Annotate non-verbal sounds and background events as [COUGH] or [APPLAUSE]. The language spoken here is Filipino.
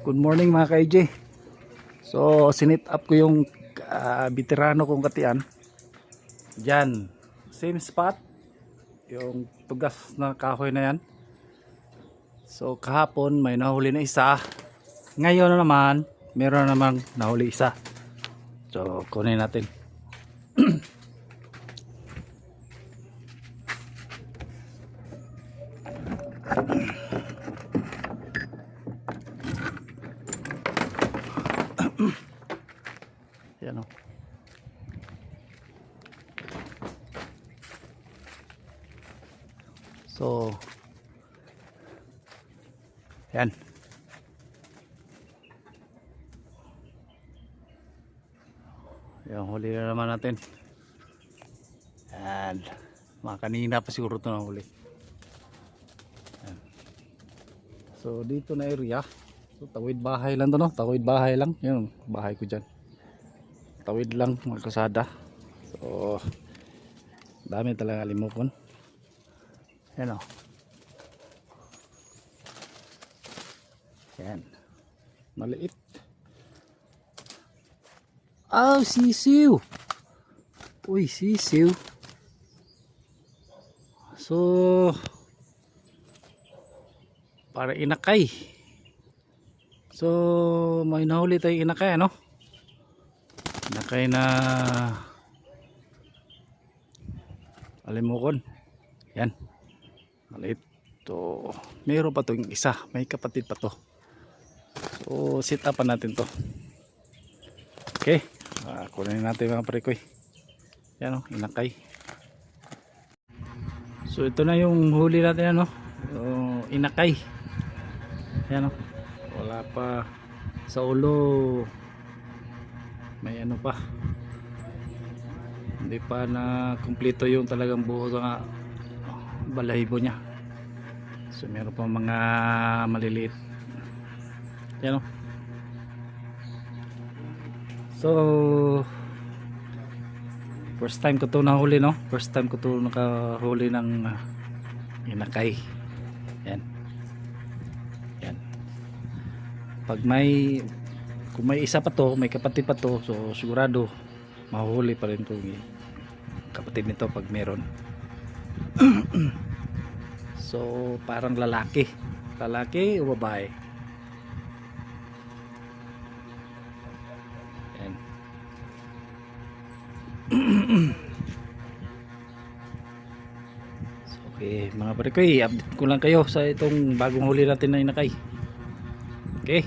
Good morning mga ka-AJ. So, sinit up ko yung veterano kong katian. Diyan. Same spot. Yung tugas na kahoy na yan. So, kahapon may nahuli na isa. Ngayon na naman, meron na namang nahuli isa. So, kunin natin. [CLEARS THROAT] Yan o. So, yan. Yan, huli na naman natin. Yan. Mga kanina pa siguro ito na huli. Yan. So, dito na area. So, tawid bahay lang to no? Tawid bahay lang. Yun, bahay ko dyan. Tawid lang mga kasada. So, dami talaga limupon. Yan o. Yan. Maliit. Oh, sisiw. Uy, sisiw. So, para inakay. So, may nahuli tayong inakay, ano? Inakay na alimukon. Yan. Maliit. So, mayroon pa to yung isa. May kapatid pa to. So, sit up natin to. Okay. Uh, kunin natin mga parikoy. Yan o, inakay. So, ito na yung huli natin, ano? Yung inakay. Yan o. Wala pa sa ulo. May ano pa. Hindi pa na kumpleto yung talagang buo sa balahibo niya. So meron pa mga maliliit. Yan o. So first time ko to nahuli no. First time ko to nakahuli ng uh, inakay. Yan. Yan. Pag may kung may isa pa to, may kapatid pa to, so sigurado mahuhuli pa rin kung kapatid nito pag meron. [CLEARS THROAT] so parang lalaki. Lalaki o babae? Yan. [CLEARS THROAT] okay, mga pare ko, i-update ko lang kayo sa itong bagong huli natin na inakay. Okay.